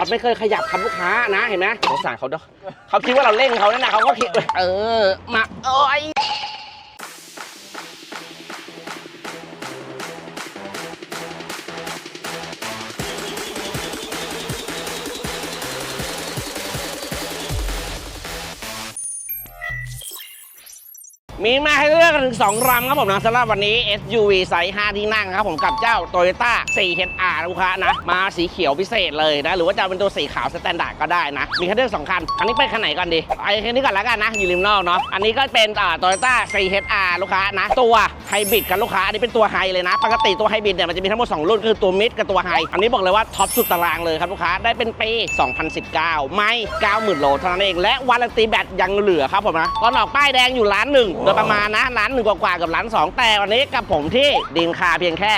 น็อตไม่เคยขยับครับลูกค้านะเห็นไหมสงสารเขาเด้อเขาคิดว่าเราเร่งเขาเนี่ยนะเขาก็คิดเออมาโอ้ย มีมาให้เลือกกันถึง2ลำครับผมนะสำหรับวันนี้ SUV ไซส์ 5 ที่นั่งครับผมกับเจ้า Toyota 4HR ลูกค้านะ มาสีเขียวพิเศษเลยนะ หรือว่าจะเป็นตัวสีขาวสแตนดาร์ดก็ได้นะ มีคันเลือกสองคัน อันนี้ไปคันไหนก่อนดีไอ้คันนี้ก่อนแล้วกันนะ อยู่ริมนอกเนาะอันนี้ก็เป็นอ่า Toyota 4HR ลูกค้านะ ตัวไฮบริดกันลูกค้า อันนี้เป็นตัวไฮเลยนะ ปกติตัวไฮบริดเนี่ยมันจะมีทั้งหมด2รุ่นคือตัวมิดกับตัวไฮอันนี้บอกเลยว่าท็อปสุดตารางเลยครับลูกค้าได้เป็นปี 2019 ไม่ 90,000 โลเท่านั้นเองและวารันตีแบตยังเหลือครับผมนะตอนออกป้ายแดงอยู่ล้านหนึ่งดยประมาณนะล้านหนึ่งกว่าๆกับล้านสองแต่วันนี้กับผมที่ดินคาเพียงแค่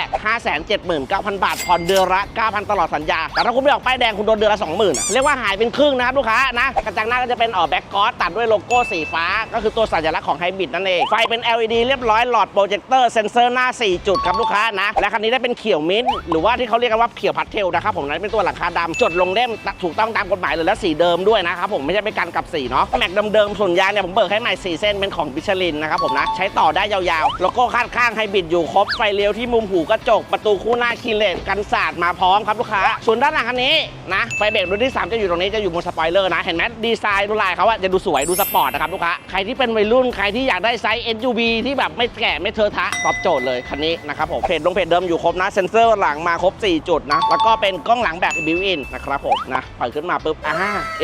579,000 บาทผ่อนเดือนละ 9,000 ตลอดสัญญา แต่ถ้าคุณไม่ออกป้ายแดงคุณโดนเดือนละ 20,000 เรียกว่าหายเป็นครึ่งนะครับลูกค้านะกระจังหน้าก็จะเป็นออกแบ็กกอสตัดด้วยโลโก้สีฟ้า ก็คือตัวสัญลักษณ์ของไฮบริดนั่นเอง ไฟเป็น LED เรียบร้อยหลอดโปรเจคเตอร์เซนเซอร์หน้า 4 จุดครับลูกค้านะและคันนี้ได้เป็นเขียวมิ้นท์หรือว่าที่เขาเรียกกันว่าเขียวพัดเทลนะครับผมนั้นเป็นตัวหลังคาดำจดลงเล่มถูกต้องตามกฎหมายเลยและสีเดิมด้วยนะครับผมไม่ใช่เป็นการกลับสีเนาะแม็กเดิมๆส่วนยางเนี่ยผมเบิกให้ใหม่4เส้นเป็นของบิชลินนะครับผมนะ ใช้ต่อได้ยาวๆโลโก้ข้างข้างไฮบริดอยู่ครบ ไฟเลี้ยวที่มุมหูกระจก ประตูคู่หน้าคีเลนกันสาดมาพร้อมครับลูกค้า ส่วนด้านหลังคันนี้นะ ไฟเบรกรุ่นที่ 3 จะอยู่ตรงนี้จะอยู่บนสปอยเลอร์นะ เห็นไหมดีไซน์ดูลายเขาอะจะดูสวยดูสปอร์ตนะครับลูกค้า ใครที่เป็นวัยรุ่นใครที่อยากได้ไซส์ SUV ที่แบบไม่แก่ไม่เทอะทะตอบโจทย์เลยคันนี้นะครับผมเพจลงเพจเดิมอยู่ครบนะเซ็นเซอร์หลังมาครบ 4 จุดนะแล้วก็เป็นกล้องหลังแบบบิวอินนะครับผมนะปล่อยขึ้นมาปุ๊บอ่า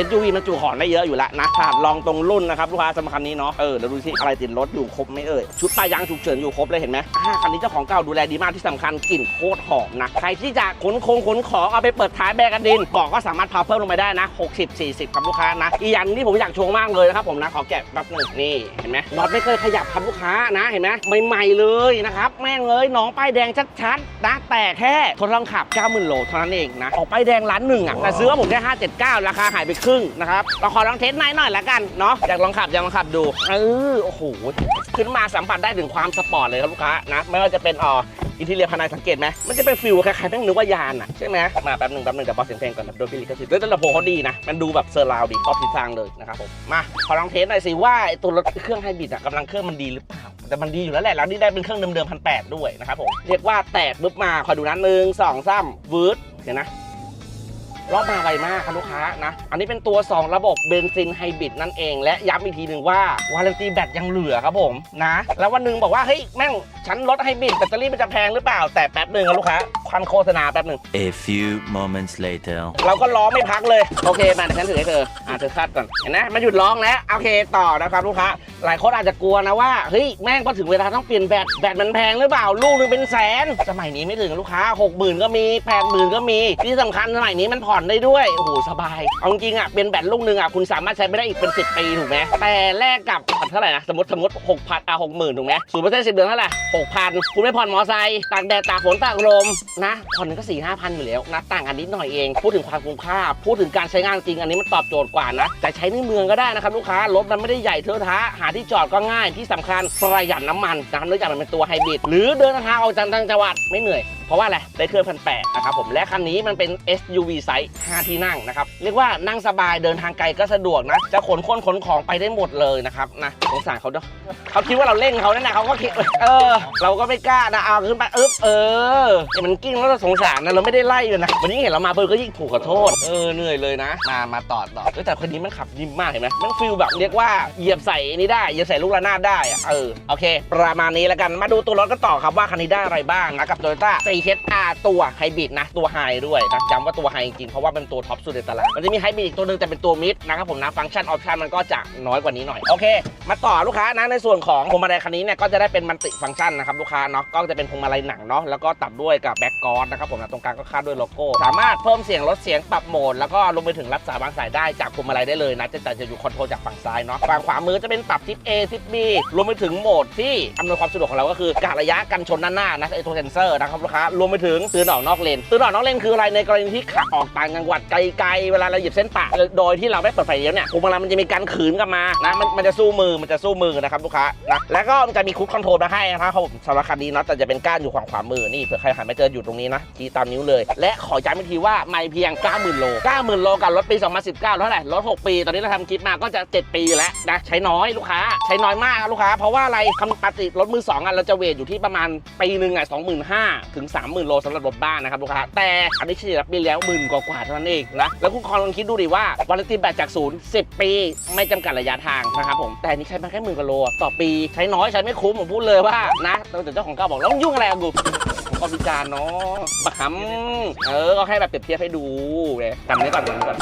SUV มันจุของได้เยอะอยู่แล้วนะลองตรงรุ่นนะครับลูกค้าสำหรับคันนี้เนาะเออเดี๋ยวดูสิอะไรติดรถอยู่ครบไหมเอ่ย ชุดปลายยางฉุกเฉินอยู่ครบเลยเห็นไหมอ่าคันนี้เจ้าของเก่าดูแลดีมากที่สำคัญกลิ่นโคตรหอมนะ ใครที่จะขนคงขนของเอาไปเปิดท้ายแบกกันดินเกาะก็สามารถพาเพิ่มลงไปได้นะ 60 40ครับลูกค้านะ อีกอย่างที่ผมอยากโชว์มากเลยนะครับผมนะขอแกะแป๊บหนึงนี่เห็นไหมน็อตไม่เคยขยับครับลูกค้านะเห็นไหมใหม่ๆเลยนะครับแม่งเลยน้องป้ายแดงชัดๆนะแต่แค่ทดลองขับ 90,000โลเท่านั้นเองนะออกป้ายแดงล้านหนึ่งอะแต่ซื้อว่าผมแค่579 ราคาหายไปครึ่งนะครับเราขอลองเทสหน่อยหน่อยละกันเนาะอยากลองขับอยากลองขับดูเออโอ้โหขึ้นมาสัมผัสได้ถึงความสปอร์ตเลยครับลูกค้านะไม่ว่าจะเป็นอ่ออินทีเรียภายในสังเกตไหมมันจะเป็นฟิลคล้ายๆแม่งนึกว่ายานอะใช่ไหมมาแป๊บหนึ่งแป๊บหนึ่งเดี๋ยวบอกเสียงเพลงก่อนนะโดยพี่ลิขสิทธิ์แล้วแต่ลำโพงเขาดีนะ มันดูแบบเซอร์ราวด์ดีครอบทิศทางเลยนะครับผม มาขอลองเทสหน่อยสิว่าตัวรถเครื่องไฮบริดอะกำลังเครื่องมันดีหรือเปล่า แต่มันดีอยู่แล้วแหละ แล้วนี่ได้เป็นเครื่องเดิมๆพันแปดด้วยนะครับผม เรียกว่าแตกปุ๊บมา คอยดูนะหนึ่งสองสามวืดเห็นนะ รอบมาไวมากครับลูกค้านะ อันนี้เป็นตัว 2 ระบบเบนซินไฮบริดนั่นเอง และย้ำอีกทีหนึ่งว่าวารันตีแบตยังเหลือครับผมนะ แล้ววันหนึ่งบอกว่า เฮ้ย แม่ง ฉันรถไฮบริดแบตเตอรี่มันจะแพงหรือเปล่า แต่แป๊บหนึ่งครับลูกค้าควันโฆษณาแป๊บหนึ่ง A few moments later. เราก็ล้อไม่พักเลย โอเคมาเดี๋ยวฉันถือให้เธออ่าเธอคาดก่อนเห็นไหมมันหยุดร้องแล้วโอเคต่อนะครับลูกค้าหลายคนอาจจะกลัวนะว่าเฮ้ยแม่งพอถึงเวลาต้องเปลี่ยนแบตแบตมันแพงหรือเปล่าลูกนึงเป็นแสน สมัยนี้ไม่ถึงลูกค้า 6 0,000 ก็มี8 0,000ก็มี ที่สำคัญสมัยนี้มันผ่อนได้ด้วยโอ้โหสบาย เอาจริงอะเป็นแบตลูกหนึงอะคุณสามารถใช้ไปได้อีกเป็น 10 ปีถูกไหมแต่แลกกับเท่าไหร่นะสมมติสมมติ6,000อะ60,000ถูกไหมศูนย์เปอร์เซ็นต์สิบเดือนเท่าไหร่6,000คุณไม่ผ่อนมอไซค์ตากแดดตากฝนตากลมนะผ่อนหนึงก็4 5 0 0 0อยู่แล้วนะต่างกันนิดหน่อยเอง พูดถึงความคุ้มค่า พูดถึงการใช้งานจริงอันนี้มันตอบโจทย์กว่านะแต่ใช้ในเมืองก็ได้นะครับลูกค้ารถมันไม่ได้ใหญ่เทอะทะหาที่จอดก็ง่ายที่สำคัญประหยัดน้ำมันนะครับเนื่องจากมันเป็นตัวไฮบริดหรือเดินทางออกจากต่างจังหวัดไม่เหนื่อย เพราะว่าอะไร ได้เครื่องพันแปดนะครับผม และคันนี้มันเป็น SUV ไซส์ 5 ที่นั่งนะครับ เรียกว่านั่งสบายเดินทางไกลก็สะดวกนะ จะขนคนขนของไปได้หมดเลยนะครับนะสงสารเขาเด้อเขาคิดว่าเราเร่งเขานี่ยนะเขาก็คิดเออ เราก็ไม่กล้านะเอาขึ้นไปอึ๊บเอออย่มันกิ้งแล้วเราสงสารนะเราไม่ได้ไล่เลยนะวันนี้เห็นเรามาเบอร์ก็ยิ่งถูกขอโทษเออเหนื่อยเลยนะ มามาต่อต่อแต่คันนี้มันขับยิ้มมากเห็นไหมมันฟิลแบบเรียกว่าเหยียบใส่นนี้ได้เหยียบใส่ลูกระนาดได้อะเออโอเค ประมาณนี้แล้วกันมาดูตัวรถกันต่อครับว่าคันนี้ได้อะไรบ้างนะกับ Toyota 4HR ตัวไฮบริดนะ ตัวไฮด้วยนะย้ำว่าตัวไฮจริงเพราะว่าเป็นตัวท็อปสุดในตลาด มันจะมีไฮบริดอีกตัวหนึงแต่เป็นตัวมิดนะครับผมนะฟังก์ชันออปชันมันก็จะน้อยกว่านี้หน่อยโอเค มาต่อลูกค้านะในส่วนของพวงมาลัยคันนี้เนี่ยก็จะได้เป็นมันติฟังก์ชันนะครับลูกค้าเนาะก็จะเป็นพวงมาลัยหนังเนาะแล้วก็ตัดด้วยกับแบ็กกรอดนะครับผมนะตรงกลางก็คาดด้วยโลโก้สามารถเพิ่มเสียงลดเสียงปรับโหมดแล้วก็ลงไปถึงรับสายบางสายได้จากพวงมาลัยได้เลยนะจะแต่จะอยู่คอนโทรลจากฝั่งซ้ายเนาะฝั่งขวามือจะเป็นปรับทิศ A ทิศ B รวมไปถึงโหมดที่อำนวยความสะดวกของเราก็คือกะระยะกันชนด้านหน้านะไอตัวเซนเซอร์นะครับลูกค้ารวมไปถึงตือนออกนอกเลนตือนออกนอกเลนคืออะไรในกรณีที่ขับออกต่างจังหวัดไกลๆเวลาเราเหยียบเส้นปะโดยที่เราไม่เปิดไฟเลี้ยวเนี่ยพวงมาลัยมันจะมีการขืนกลับมานะมันมันจะสู้มือมันจะสู้มือนะครับลูกค้านะแล้วก็มันจะมีคุกคอนโทรลมาให้นะครับผมสำหรับคันนี้เนาะแต่จะเป็นก้านอยู่ฝั่งขวามือนี่เผื่อใครหันมาเจออยู่ตรงนี้นะชี้ตามนิ้วเลย และขอย้ำอีกทีว่าไม่เพียง 90,000 โล 90,000 โลกับรถปี 2019เท่าไหร่รถ 6 ปี ตอนนี้เราทำคลิปมาก็จะ 7 ปีแล้วนะใช้น้อยลูกค้า ใช้น้อยมากลูกค้า เพราะว่าอะไรคำปกติรถมือสองอะเราจะเวทอยู่ที่ประมาณปีหนึ่งอะ25,000ถึง30,000 โลสำหรับรถบ้านนะครับลูกค้าแต่อันนี้เฉลี่ยปีแล้วหมื่นกว่าๆเท่านั้นเองนะแล้วคุณคอนลองคิดดูดิว่าวารันตีแบตจากศูนย์10ปี ไม่จำกัดระยะทางนะครับผมแต่นี่ใช้มาแค่หมื่นกว่าโลต่อปีใช้น้อยใช้ไม่คุ้มผมพูดเลยว่านะแต่เจ้าของเก่าบอกแล้วยุ่งอะไรกับกูก็พิจารณ์เนาะบักคำเออก็ให้แบบเปรียบเทียบให้ดูเลยจำนี้ก่อนจำนี้ก่อน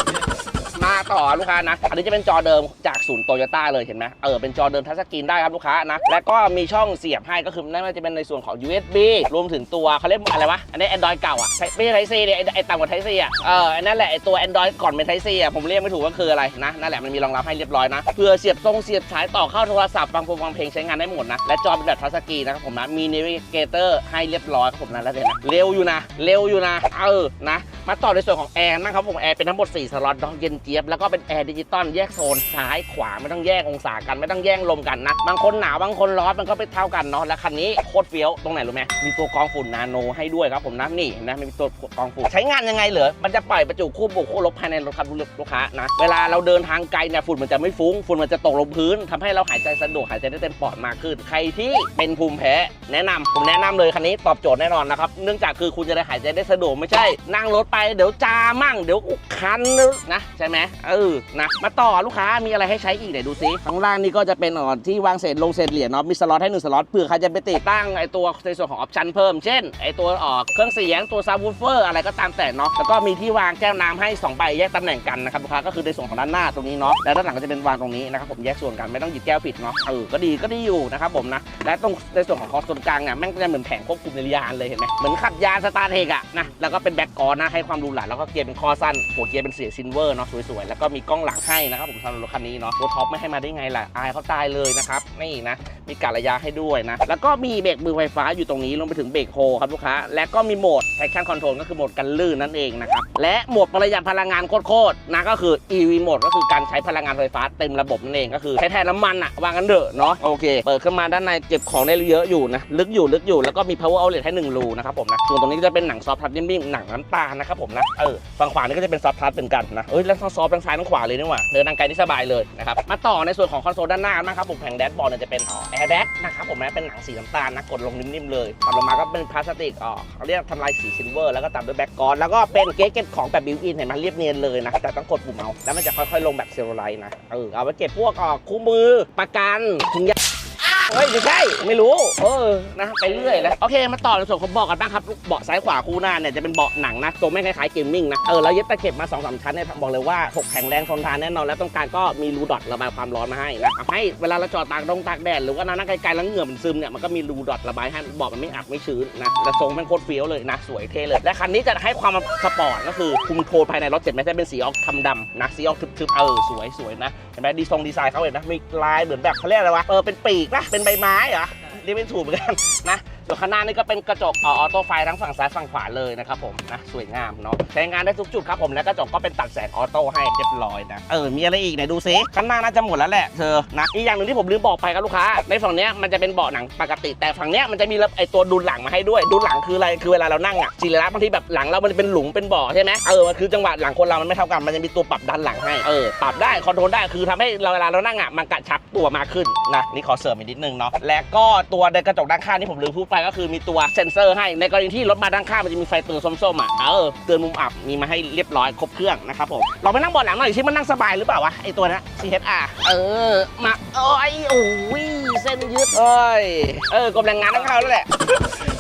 มาต่อลูกค้านะ อันนี้จะเป็นจอเดิมจากศูนย์โตโยต้าเลยเห็นไหมเออเป็นจอเดิมทัชสกรีนได้ครับลูกค้านะ แล้วก็มีช่องเสียบให้ก็คือนั่นจะเป็นในส่วนของ USB รวมถึงตัวเขาเรียกอะไรวะ อันนี้ Android เก่าอะไม่ใช่ไทซีเนี่ยไอ้ต่ำกว่าไทซีอะเอออันนั่นแหละไอ้ตัว Android ก่อนเป็นไทซีอะผมเรียกไม่ถูกว่าคืออะไรนะนั่นแหละมันมีรองรับให้เรียบร้อยนะเพื่อเสียบทรงเสียบสายต่อเข้าโทรศัพท์ฟังเพลงฟังเพลงใช้งานได้หมดนะและจอเป็นแบบทัชสกรีนนะครับผมนะมี Navigator ให้เรียบร้อยครับผมนะแล้วเลยนะเร็วอยู่นะเร็วอยู่นะเออนะมาต่อในส่วนของแอร์นะครับผมแอร์เป็นทั้งหมด4สล็อตเนาะเย็นเจี๊ยบแล้วก็เป็นแอร์ดิจิตอลแยกโซนซ้ายขวาไม่ต้องแยกองศากันไม่ต้องแย่งลมกันนะ บางคนหนาวบางคนร้อนมันก็ไปเท่ากันเนาะและคันนี้โคตรเฟี้ยวตรงไหนรู้ไหมมีตัวกรองฝุ่นนาโนให้ด้วยครับผมนะนี่นะมีตัวกรองฝุ่นใช้งานยังไงเหรอมันจะปล่อยประจุคู่บวกคู่ลบภายในรถครับลูกค้านะเวลาเราเดินทางไกลเนี่ยฝุ่นมันจะไม่ฟุ้งฝุ่นมันจะตกลงพื้นทำให้เราหายใจสะดวกหายใจได้เต็มปอดมากขึ้น ใครที่เป็นภูมิแพ้แนะนำผมแนะนำเลยคันนี้ตอบโจทย์แน่นอนนะครับเนื่องจากคือคุณจะได้หายใจได้สะดวกไม่ใช่ นั่งรถไปเดี๋ยวจามั่งเดี๋ยวคันนะใช่ไหมเออนะมาต่อลูกค้ามีอะไรให้ใช้อีกเดี๋ยวดูซิข้างล่างนี่ก็จะเป็นอ่อที่วางเศษลงเศษเหรียญเนาะมีสล็อตให้หนึ่งสล็อตเผื่อใครจะไปติดตั้งไอตัวในส่วนของออปชันเพิ่มเช่นไอตัวออเครื่องเสียงตัวซาวด์วูเฟอร์อะไรก็ตามแต่เนาะแล้วก็มีที่วางแก้วน้ำให้สองใบแยกตำแหน่งกันนะครับลูกค้าก็คือในส่วนของด้านหน้าตรงนี้เนาะและด้านหลังก็จะเป็นวางตรงนี้นะครับผมแยกส่วนกันไม่ต้องหยิบแก้วผิดเนาะเออก็ดีก็ดีอยู่นะครับผมนะและตรงในส่วนของคอส่วนกลางเนี่ยแม่งก็จะเหมือนแผงควบคุมในยานเลยเห็นไหมเหมือนขับยานสตาร์เทกอะนะแล้วก็เป็นแบ็กกรอนะให้ความรูหราแล้วก็เกียร์เป็นคอสั้นหัวเกียร์เป็นเสียซิลเวอร์เนาะสวยๆแล้วก็มีกล้องหลังให้นะครับผมสำหรับรถคันนี้เนาะตัวท็อปไม่ให้มาได้ไงล่ะอายเขาตายเลยนะครับนี่นะมีการะยะให้ด้วยนะแล้วก็มีเบรกมือไฟฟ้าอยู่ตรงนี้รวมไปถึงเบรกโฮครับลูกค้าและก็มีโหมด traction control ก็คือโหมดกันลื่นนั่นเองนะครับและโหมดประหยัดพลังงานโคตรๆนะก็คือ EV โหมดก็คือการใช้พลังงานไฟฟ้าเต็มระบบนั่นเองก็คือใช้แทนน้ำมันอะวางกันเถอะเนาะโอเคเปิดขึ้นมาด้านในเก็บของได้เยอะอยู่นะลึกอยู่ลึกอยู่แล้วก็มี power outlet ให้หนึ่งรูนะครับผมนะส่วนตรงนี้ก็จะเป็นหนังซอฟต์ทัชนิ่มๆหนังน้ำตาลนะครับผมนะเออฝั่งขวานี่ก็จะเป็นซอฟต์ทัชเป็นกันนะเอ้ยแล้วซอฟทั้งซ้ายทั้งขวาเลยนี่หว่าเดินทางไกลที่สบายเลยนะครับมาต่อในส่วนของคอนโซลด้านหน้านะครับผมแผงแดชบอร์ดเนี่ยจะเป็นแอร์แดชนะครับผมนะเป็นหนังสีน้ำตาลนะกดลงนิ่มๆเลยตัดลงมาก็เป็นพลาสติกอ๋อเขาเรียกทำลายสีซิลเวอร์แล้วก็ตามด้วยแบ็กกรอนแล้วก็เป็นเกจเก็บของแบบบิวอินเห็นไหมเรียบเนียนเลยนะแต่ต้องกดปุ่มเอาแล้วมันจะค่อยๆลงแบบเซลลูไลท์นะเออเอาไว้เก็บพวกอ่อคู่มือประกันถุงยาง เฮ้ยไม่ใช่ไม่รู้ เออนะไปเรื่อยแล้วโอเคมาต่อในส่วนของเบาะกันบ้างครับเบาะซ้ายขวาคู่หน้าเนี่ยจะเป็นเบาะหนังนะตัวไม่คล้ายๆเกมมิ่งนะเออแล้วเย็บตะเข็บมา2อสชั้นเนี่ยบอกเลยว่าถกแข็งแรงทนทานแน่นอนแล้วตรงกางก็มีรูดอทระบายความร้อนมาให้นะให้เวลาเราจอดตากดงตากแดดหรือว่านั่งไกลๆแล้วเหงื่อมันซึมเนี่ยมันก็มีรูดอทระบายให้เบาะมันไม่อับไม่ชื้นนะและทรงมันโคตรเฟี้ยวเลยนะสวยเท่เลยและคันนี้จะให้ความสปอร์ตก็คือคุมโทนภายในรถเจ็ดไม่ใช่เป็นสีออกทำดำนะสีออกทึบๆเออสวยสวยนะเห็นไหมดีทรงดีไซน์เขาเห็นนะมีลายเหมือนแบบเขาเรียกอะไรวะเออเป็นปีกนะเเป็นใบไม้เหรอเรียกไม่ถูกเหมือนกันนะ ส่วนข้างหน้านี่ก็เป็นกระจกออโต้ไฟทั้งฝั่งซ้ายฝั่งขวาเลยนะครับผมนะสวยงามเนาะใช้งานได้ทุกจุดครับผมและกระจกก็เป็นตัดแสงออโต้ให้เรียบร้อยนะเออมีอะไรอีกไหนดูซิข้างหน้าน่าจะหมดแล้วแหละเธอนะอีกอย่างหนึ่งที่ผมลืมบอกไปครับลูกค้า ในฝั่งเนี้ยมันจะเป็นเบาะหนังปกติ แต่ฝั่งเนี้ยมันจะมีไอตัวดูหลังมาให้ด้วยดูหลังคืออะไรคือเวลาเรานั่งอะจีระบางทีแบบหลังเรามันเป็นหลุมเป็นเบาะใช่ไหมเออมันคือจังหวะหลังคนเรามันไม่เท่ากันมันจะมีตัวปรับดันหลังให้เออปรับได้คอนโทรลได้คือทำให้เราเวลาเรานั่งอะมันกระชับตัวมากขึ้นนะนี่ขอเสริมอีกนิดนึงเนาะและก็ตัวในกระจกด้านข้างที่ผมลืมพูดไปก็คือมีตัวเซ็นเซอร์ให้ ในกรณีที่รถมาด้านข้างมันจะมีไฟเตือนส้มๆอะ เออ เตือนมุมอับ มีมาให้เรียบร้อยครบเครื่องนะครับผม เราไปนั่งเบาะหลังหน่อยสิมันนั่งสบายหรือเปล่าวะไอตัวนะ CHR เออ มาโอ้ยโอ้ยเส้นยืดโอ้ย เออกรมแรงงานต้องเข้าแล้วแหละอะ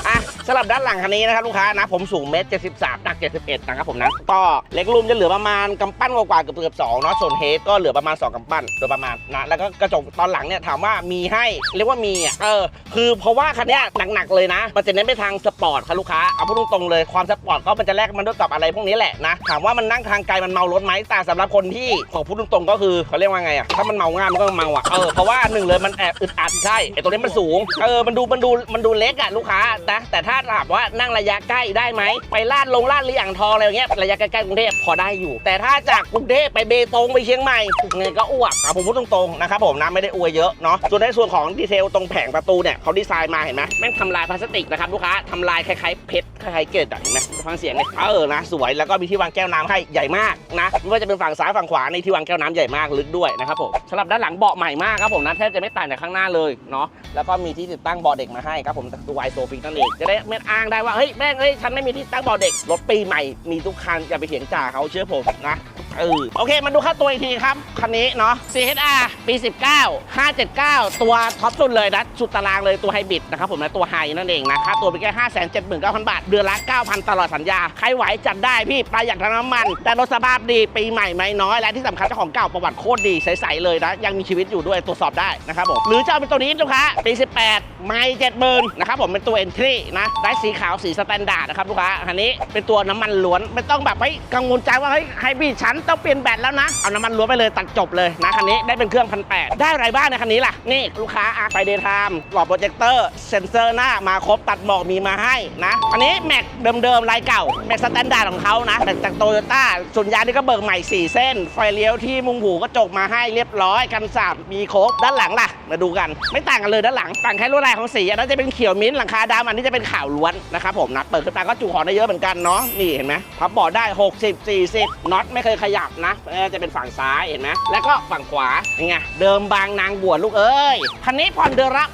สำหรับด้านหลังคันนี้นะครับลูกค้านะผมสูงเมตรเจ็ดสิบสามหนักเจ็ดสิบเอ็ดนะครับผมนะก็เล็กรูมจะเหลือประมาณกำปั้นกว่าๆเกือบเกือบสองเนาะส่วนเฮดก็เหลือประมาณ 2กำปั้นโดยประมาณนะแล้วก็กระจกตอนหลังเนี่ยถามว่ามีให้เรียกว่ามีอะเออคือเพราะว่าคันนี้หนักๆเลยนะ มันจะเน้นไปทางสปอร์ตครับลูกค้าเอาพูดตรงๆเลยความสปอร์ตก็มันจะแลกมันด้วยกับอะไรพวกนี้แหละนะถามว่ามันนั่งทางไกลมันเมารถไหมแต่สำหรับคนที่ขอพูดตรงๆก็คือเขาเรียกว่าไงอะถ้ามันเมาง่ายมันก็เมาอะเออเพราะว่าหนึ่งเลยมันแอบอึดอัดใช่ไอตัวนี้มันสูงเออมันดูมันดูมันดูเล็กอะลูกค้านะแต่ถ้าาถามว่านั่งระยะใกล้ได้ไหมไปลาดลงลาดลีอ่างทองอะไรอย่างเงี้ยระยะใกล้ๆกรุงเทพพอได้อยู่ แต่ถ้าจากกรุงเทพไปเบตงไปเชียงใหม่เงินก็อ้วกผมพูดตรงๆนะครับผมนะไม่ได้อวยเยอะเนาะส่วนในส่วนของดีเทลตรงแผงประตูเนี่ยเขาดีไซน์มาเห็นไหมแม่งทำลายพลาสติกนะครับลูกค้าทำลายคล้ายๆเพชร ล้ายๆเกล็ดอะเห็นไหมฟังเสียงเลยเออนะสวยแล้วก็มีที่วางแก้วน้ำให้ใหญ่มากนะไม่ว่าจะเป็นฝั่งซ้ายฝั่งขวาในที่วางแก้วน้ำใหญ่มากลึกด้วยนะครับผมสำหรับด้านหลังเบาะใหม่มากครับผมนะแทบจะไม่ต่างจากข้างหน้าเลยเนาะแล้วก็มีที่ติดตั้งเบาะเด็กมาให้ครับผมตัวายโซฟิกนั่นเองจะได้ไม่อ้างได้ว่าเฮ้ยแม่งเฮ้ยฉันไม่มีที่ตั้งเบาะเด็กรถปีใหม่มีทุกคันอย่าไปเถียงจ่าเขาเชื่อผมนะ เออโอเค มาดูค่าตัวอีกทีครับ คันนี้เนาะ CHR ปี 19 579 ตัวท็อปสุดเลยนะ สุดตารางเลยตัวไฮบริดนะครับผมนะตัวไฮนั่นเองนะค่าตัวไปแค่5 7 9 0 0 0 บาท เดือนละ 9,000 ตลอดสัญญา ใครไหวจัดได้พี่ประหยัดทั้งน้ำมัน แต่รถสภาพดีปีใหม่ไม่น้อย และที่สำคัญเจ้าของเก่าประวัติโคตรดีใสๆเลยนะ ยังมีชีวิตอยู่ด้วยตรวจสอบได้นะครับผมหรือจะเอาเป็นตัวนี้ลูกค้าปี 18 ไม่70,000นะครับผมเป็นตัว entry นะได้สีขาวสีสแตนดาร์ดนะครับลูกค้าอันนี้เป็นตัวน้ำมันล้วนไม่ต้องแบบเฮ้ยกังวลใจว่าเฮ้ยไฮบริดฉันต้องเปลี่ยนแบตแล้วนะ เอาน้ำมันล้วนไปเลยตัดจบเลยนะคันนี้ได้เป็นเครื่องพันแได้อะไรบ้างในคันนี้ล่ะ นี่ลูกค้าอะไฟเดย์ไทม์หลอดโปรเจคเตอร์เซนเซอร์หน้ามาครบตัดหมอกมีมาให้นะ อันนี้แม็กเดิมๆลายเก่าแม็กสแตนดาร์ดของเขานะแต่จากโตโยต้าส่วนยางนี่ก็เบิกใหม่ 4 เส้น ไฟเลี้ยวที่มุงหูก็จกมาให้เรียบร้อยกันสาบมีครบด้านหลังล่ะ มาดูกัน ไม่ต่างกันเลยด้านหลังต่างแค่ลวดลายของสีอันนั้นจะเป็นเขียวมิ้นท์หลังคาดำอันนี้จะเป็นขาวล้วนนะครับผมนะเปิดขึ้นมาก็จุของได้เยอะเหมือนกันเนาะนี่เห็นไหมพับเบาะได้ 60 40น็อตไม่เคยขยบนะเออจะเป็นฝั่งซ้ายเห็นไหมแล้วก็ฝั่งขวาเป็นไงเดิมบางนางบวชลูกเอ้ยคันนี้ผ่อนเดือนละ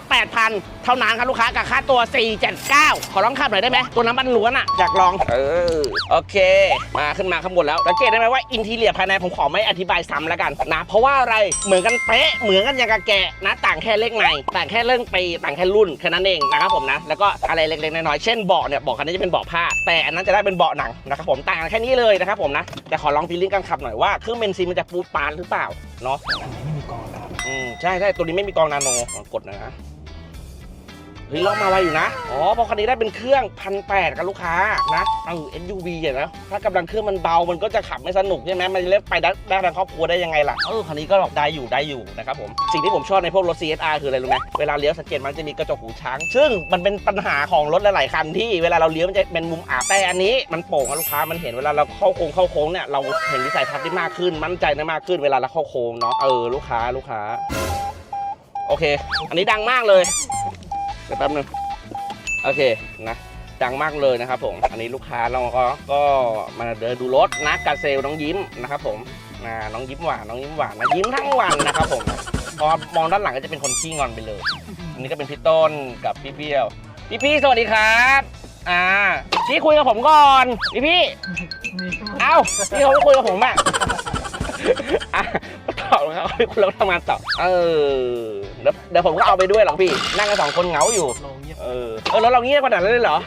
8,000เท่านั้นครับลูกค้ากับค่าตัว 479 ขอลองขับหน่อยได้ไหมตัวน้ำมันล้วนอะอยากลอง เออโอเค มาขึ้นมาข้างบนแล้วสังเกตได้ไหมว่าอินทีเรียภายในผมขอไม่อธิบายซ้ำแล้วกันนะเพราะว่าอะไรเหมือนกันเป๊ะเหมือนกันอย่างกับแกะนะต่างแค่เลขในต่างแค่เรื่องปีต่างแค่รุ่นแค่นั้นเองนะครับผมนะแล้วก็อะไรเล็กๆน้อยๆเช่นเบาะเนี่ยเบาะคันนี้จะเป็นเบาะผ้า แต่อันนั้นจะได้เป็นเบาะหนังนะครับผมต่างกันแค่นี้เลยนะครับผมนะแต่ขอลองฟีลลิ่งการขับหน่อยว่าเครื่องเบนซินมันจะปูดปานหรือเปล่าเนาะไม่มีกองนะครับอืมใช่ใช่ตัวนี้ไม่มีกองนาโนลองกดหนะเฮ้ยล็อกมาไวอยู่นะ อ๋อพราะคันนี้ได้เป็นเครื่องพันแปดกับลูกค้านะเออ SUV อะนะถ้ากำลังเครื่องมันเบามันก็จะขับไม่สนุกใช่ไหมมันจะเล่นไปได้ได้ทางครอบครัวได้ยังไงล่ะเออคันนี้ก็ได้อยู่ได้อยู่นะครับผมสิ่งที่ผมชอบในพวกรถ CSR คืออะไรรู้ไหมเวลาเลี้ยวสังเกตมันจะมีกระจกหูช้าง ซึ่งมันเป็นปัญหาของรถหลายๆคันที่เวลาเราเลี้ยวมันจะเป็นมุมอับแต่อันนี้มันโป่งอะลูกค้ามันเห็นเวลาเราเข้าโค้งเข้าโค้งเนี่ยเราเห็นวิสัยทัศน์ได้มากขึ้น มั่นใจได้มากขึ้นเวลาเราเข้าโค้งเนาะเออลูกค้าลูกค้า โอเค อันนี้ดังมากเลย เดี๋ยวแป๊บนึงโอเคนะดังมากเลยนะครับผมอันนี้ลูกค้าเราก็ก็มาเดินดูรถนะกาเซลน้องยิ้มนะครับผมอ่าน้องยิ้มหวานน้องยิ้มหวานนะยิ้มทั้งวันนะครับผมพอมองด้านหลังก็จะเป็นคนขี้งอนไปเลย อันนี้ก็เป็นพี่ต้นกับพี่เบี้ยวพี่พี่สวัสดีครับอ่าพี่คุยกับผมก่อนพี่พี่เอ้าพี่เขาไม่คุยกับผมอะอะต่อแล้วครับคุยแล้วทำงานต่อเออ เดี๋ยวเดี๋ยวผมก็เอาไปด้วยหรอกพี่ นั่งกันสองคนเหงาอยู่ลงเงียบเออเออแล้วเราเงียบขนาดนั้นเลยเหรอ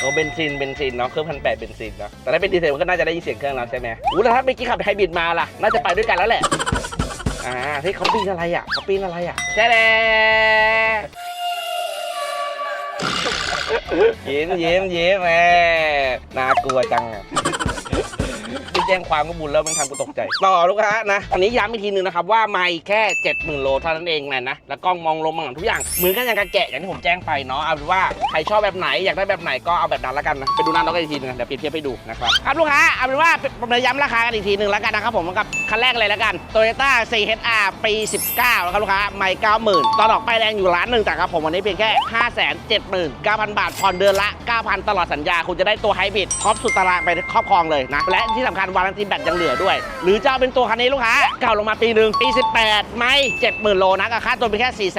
โอ้เบนซินเบนซินเนาะเครื่องพันแปดเบนซินเนาะแต่ถ้าเป็นดีเซลมันก็น่าจะได้ยินเสียงเครื่องแล้วใช่ไหมอู้แล้วถ้าเมื่อกี้ขับไฮบริดมาล่ะน่าจะไปด้วยกันแล้วแหละ อ่าเฮ้ยเขาปีนอะไรอะเขาปีนอะไรอะแจ๊แดยิ้มยิ้มยิ้มแหมน่ากลัวจังอะที่ แจ้งความก็บุญแล้วมันทำกูตกใจ ต่อลูกค้านะอันนี้ย้ำอีกทีหนึงนะครับว่าไม่แค่ 70,000 โลเท่านั้นเองนะนะ แล้วกล้องมองลมมองทุกอย่างเหมือนกันอย่างกระแกะอย่างที่ผมแจ้งไปเนาะเอาเป็นว่าใครชอบแบบไหนอยากได้แบบไหนก็เอาแบบนั้นแล้วกันนะไปดูหน้ารถกันอีกทีหนึงนะเดี๋ยวเปรียบเทียบให้ดูนะครับครับลูกค้าเอาเป็นว่าผมจะย้ำราคากันอีกทีหนึ่งแล้วกันนะครับผมกับคันแรกเลยแล้วกัน Toyota 4HR ปี 19นะครับลูกค้าไม่90,000ตอนออกไปแรงอยู่ล้านหนึ่งแต่ครับผมวันนี้เพียงแค่ 579,000 บาทผ่อนเดือนละ 9,000 ตลอดสัญญาคุณจะได้ตัวไฮบริดท็อปสุดตารางไปครอบครองเลยนะและที่สำคัญวารันตีแบตยังเหลือด้วย หรือจะเอาเป็นตัวคันนี้ลูกค้า เก่าลงมาปีหนึ่งปี 18 ไม่ 70,000 โลนะกับค่าตัวเพียงแค่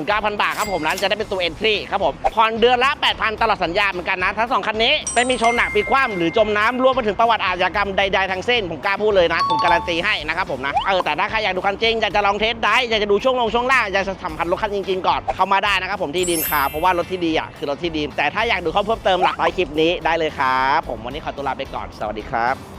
479,000 บาทครับผมนั้นจะได้เป็นตัว entry ครับผมผ่อนเดือนละ 8,000 ตลอดสัญญาเหมือนกันนะทั้งสองคันนี้ไม่มีชนหนักปีคว่ำหรือจมน้ำรวมไปถึงประวัติอาชญากรรมใดๆทั้งสิ้นผมกล้าพูดเลยนะผมการันตีให้นะครับผมนะเออแต่ถ้าใครอยากดูคันจริงอยากจะลองเทสได้อยากจะดูช่วงลงช่วงล่างอยากจะสัมผัสรถคันจริงๆก่อนเข้ามาได้นะครับผมที่ดีมคาร์เพราะว่ารถที่ดีอะคือรถที่ดีแต่ถ้าอยากดูข้อเพิ่มเติมหลักร้อยคลิปนี้ได้เลยครับผมวันนี้ขอตัวลาไปก่อนสวัสดีครับ